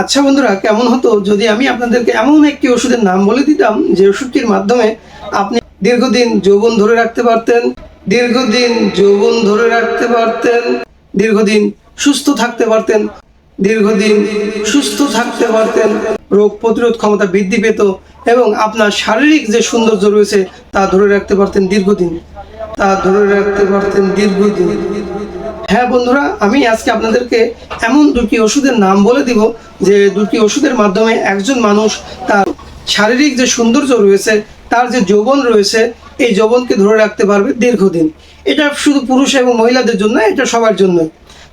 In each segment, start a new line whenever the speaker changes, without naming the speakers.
আচ্ছা বন্ধুরা, কেমন হতো যদি আমি আপনাদেরকে এমন একটি ওষুধের নাম বলে দিতাম, যে ওষুধটির মাধ্যমে আপনি দীর্ঘদিন যৌবন ধরে রাখতে পারতেন, দীর্ঘদিন যৌবন ধরে রাখতে পারতেন, দীর্ঘদিন সুস্থ থাকতে পারতেন, দীর্ঘদিন সুস্থ থাকতে পারতেন, রোগ প্রতিরোধ ক্ষমতা বৃদ্ধি পেত এবং আপনার শারীরিক যে সৌন্দর্য রয়েছে তা ধরে রাখতে পারতেন দীর্ঘদিন। তা ধরে রাখতে পারতেন দীর্ঘদিন। হ্যাঁ বন্ধুরা, আমি আজকে আপনাদেরকে এমন দুটি ওষুধের নাম বলে দিব যে দুটি ওষুধের মাধ্যমে একজন মানুষ তার শারীরিক যে সৌন্দর্য রয়েছে, তার যে যৌবন রয়েছে, এই যৌবনকে ধরে রাখতে পারবে দীর্ঘদিন। এটা শুধু পুরুষ এবং মহিলাদের জন্য, এটা সবার জন্য।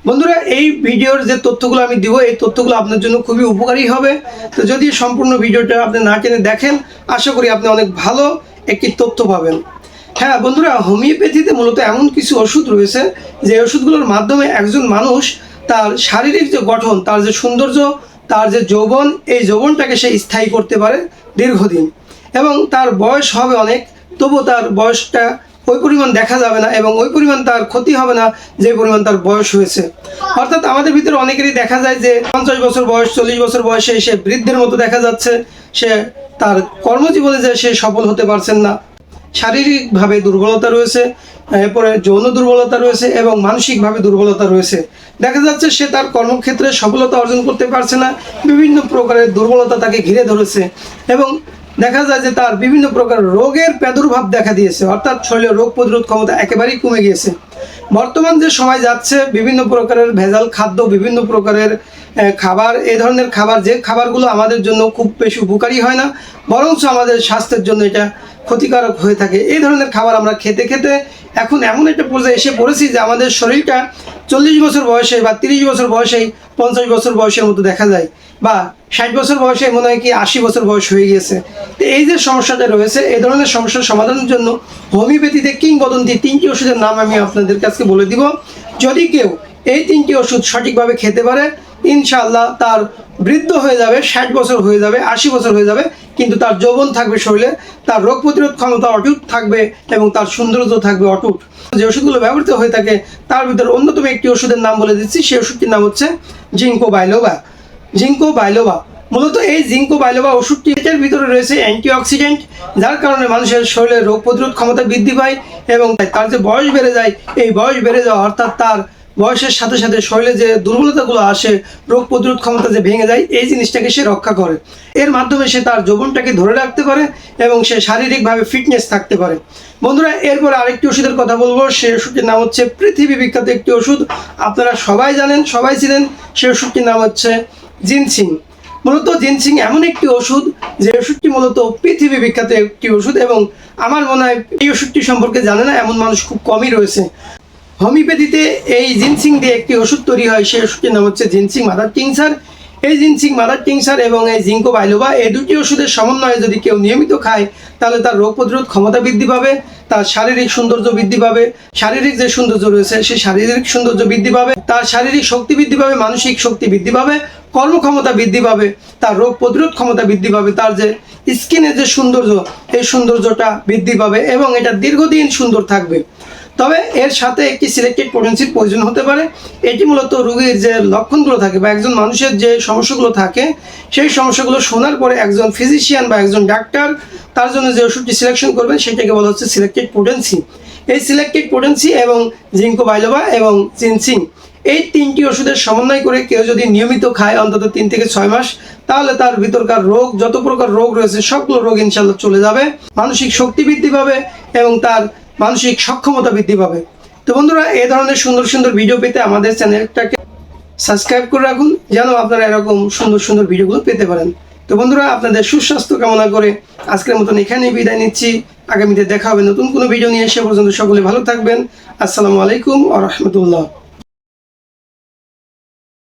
বন্ধুরা, এই ভিডিওর যে তথ্যগুলো আমি দিব, এই তথ্যগুলো আপনার জন্য খুবই উপকারী হবে। তো যদি সম্পূর্ণ ভিডিওটা আপনি না টেনে দেখেন, আশা করি আপনি অনেক ভালো একটি তথ্য পাবেন। হ্যাঁ বন্ধুরা, হোমিওপ্যাথিতে মূলত এমন কিছু ওষুধ রয়েছে যে ওষুধগুলোর মাধ্যমে একজন মানুষ তার শারীরিক যে গঠন, তার যে সৌন্দর্য, তার যে যৌবন, এই যৌবনটাকে সে স্থায়ী করতে পারে দীর্ঘদিন। এবং তার বয়স হবে অনেক তবুও তার বয়সটা ওই পরিমাণ দেখা যাবে না এবং ওই পরিমাণ তার ক্ষতি হবে না যে পরিমাণ তার বয়স হয়েছে। অর্থাৎ আমাদের ভিতরে অনেকেরই দেখা যায় যে পঞ্চাশ বছর বয়স, চল্লিশ বছর বয়সে সে বৃদ্ধের মতো দেখা যাচ্ছে। সে তার কর্মজীবনে যে সে সফল হতে পারছেন না। শারীরিকভাবে দুর্বলতা রয়েছে, এরপরে যৌন দুর্বলতা রয়েছে এবং মানসিকভাবে দুর্বলতা রয়েছে। দেখা যাচ্ছে সে তার কর্মক্ষেত্রে সফলতা অর্জন করতে পারছে না, বিভিন্ন প্রকারের দুর্বলতা তাকে ঘিরে ধরেছে এবং দেখা যায় যে তার বিভিন্ন প্রকার রোগের প্রাদুর্ভাব দেখা দিয়েছে, অর্থাৎ শরীরে রোগ প্রতিরোধ ক্ষমতা একেবারেই কমে গিয়েছে। বর্তমান যে সময় যাচ্ছে, বিভিন্ন প্রকারের ভেজাল খাদ্য, বিভিন্ন প্রকারের খাবার এই ধরনের খাবার, যে খাবারগুলো আমাদের জন্য খুব বেশি উপকারী হয় না, বরঞ্চ আমাদের স্বাস্থ্যের জন্য এটা ক্ষতিকারক হয়ে থাকে। এই ধরনের খাবার আমরা খেতে খেতে এখন এমন একটা পর্যায়ে এসে পড়েছি যে আমাদের শরীরটা চল্লিশ বছর বয়সে বা তিরিশ বছর বয়সেই, পঞ্চাশ বছর বয়সের মতো দেখা যায় বা ষাট বছর বয়সে মনে হয় কি আশি বছর বয়স হয়ে গিয়েছে। তো এই যে সমস্যাটা রয়েছে, এই ধরনের সমস্যার সমাধানের জন্য হোমিওপ্যাথিতে কিংবদন্তি তিনটি ওষুধের নাম আমি আপনাদের কাছে বলে দিব। যদি কেউ এই তিনটি ওষুধ সঠিকভাবে খেতে পারে ইনশাআল্লাহ তার বৃদ্ধ হয়ে যাবে, ষাট বছর হয়ে যাবে, আশি বছর হয়ে যাবে, কিন্তু তার যৌবন থাকবে শরীরে, তার রোগ প্রতিরোধ ক্ষমতা অটুট থাকবে এবং তার সৌন্দর্য থাকবে অটুট। যে ওষুধগুলো ব্যবহৃত হয়ে থাকে, তার ভিতরে অন্যতম একটি ওষুধের নাম বলে দিচ্ছি, সেই ওষুধটির নাম হচ্ছে জিঙ্কো বাইলোবা জিঙ্কো বাইলোবা মূলত এই জিঙ্কো বাইলোবা ওষুধটি এটার ভিতরে রয়েছে অ্যান্টিঅক্সিডেন্ট, যার কারণে মানুষের শরীরে রোগ প্রতিরোধ ক্ষমতা বৃদ্ধি পায় এবং তার যে বয়স বেড়ে যায়, এই বয়স বেড়ে যাওয়া অর্থাৎ তার বয়সের সাথে সাথে শরীরে যে দুর্বলতাগুলো আসে, রোগ প্রতিরোধ ক্ষমতা যে ভেঙে যায়, এই জিনিসটাকে সে রক্ষা করে। এর মাধ্যমে সে তার যৌবনটাকে ধরে রাখতে পারে এবং সে শারীরিকভাবে ফিটনেস থাকতে পারে। বন্ধুরা, এরপরে আরেকটি ওষুধের কথা বলব সেই ওষুধটির নাম হচ্ছে পৃথিবী বিখ্যাত একটি ওষুধ। আপনারা সবাই জানেন, সবাই ছিলেন সেই ওষুধটির নাম হচ্ছে জিনসিং। মূলত জিনসিং এমন একটি ওষুধ, যে ওষুধটি মূলত পৃথিবী বিখ্যাত একটি ওষুধ এবং আমার মনে হয় এই ওষুধটি সম্পর্কে জানে না, এমন মানুষ খুব কমই রয়েছে। হোমিওপ্যাথিতে এই জিনসিং দিয়ে একটি ওষুধ তৈরি হয়, সেই ওষুধটির নাম হচ্ছে জিনসিং মাদার কিংসার এই জিনসিং মাদার কিংসার এবং এই জিঙ্কো বাইলোবা এই দুটি ওষুধের সমন্বয়ে যদি কেউ নিয়মিত খায়, তাহলে তার রোগ প্রতিরোধ ক্ষমতা বৃদ্ধি পাবে, তার শারীরিক সৌন্দর্য বৃদ্ধি পাবে, শারীরিক যে সৌন্দর্য রয়েছে, সেই শারীরিক সৌন্দর্য বৃদ্ধি পাবে, তার শারীরিক শক্তি বৃদ্ধি পাবে, মানসিক শক্তি বৃদ্ধি পাবে, কর্মক্ষমতা বৃদ্ধি পাবে, তার রোগ প্রতিরোধ ক্ষমতা বৃদ্ধি পাবে, তার যে স্কিনের যে সৌন্দর্য, এই সৌন্দর্যটা বৃদ্ধি পাবে এবং এটা দীর্ঘদিন সুন্দর থাকবে। তবে এর সাথে একটি সিলেক্টেড পোটেন্সির প্রয়োজন হতে পারে। এটি মূলত রোগীর যে লক্ষণগুলো থাকে বা একজন মানুষের যে সমস্যাগুলো থাকে, সেই সমস্যাগুলো শোনার পরে একজন ফিজিশিয়ান বা একজন ডাক্তার তার জন্য যে ওষুধটি সিলেকশন করবেন, সেটাকে বলা হচ্ছে সিলেক্টেড পোটেন্সি এই সিলেক্টেড পোটেন্সি এবং জিঙ্কো বাইলোবা এবং চিনসিং এই তিনটি ওষুধের সমন্বয় করে কেউ যদি নিয়মিত খায় অন্তত তিন থেকে ছয় মাস, তাহলে তার ভিতরকার রোগ, যত প্রকার রোগ রয়েছে, সবগুলো রোগ ইনশাল্লাহ চলে যাবে। মানসিক শক্তি বৃদ্ধি পাবে এবং তার মানসিক সক্ষমতা বৃদ্ধি পাবে। তো বন্ধুরা, এই ধরনের সুন্দর সুন্দর ভিডিও পেতে আমাদের চ্যানেলটাকে সাবস্ক্রাইব করে রাখুন, যেন আপনারা এরকম সুন্দর সুন্দর ভিডিওগুলো পেতে পারেন। তো বন্ধুরা, আপনাদের সুস্বাস্থ্য কামনা করে আজকের মতন এখানেই বিদায় নিচ্ছি। আগামীতে দেখা হবে নতুন কোনো ভিডিও নিয়ে এসে পর্যন্ত সকলে ভালো থাকবেন। আসসালামু আলাইকুম আ রহমতুল্লাহ।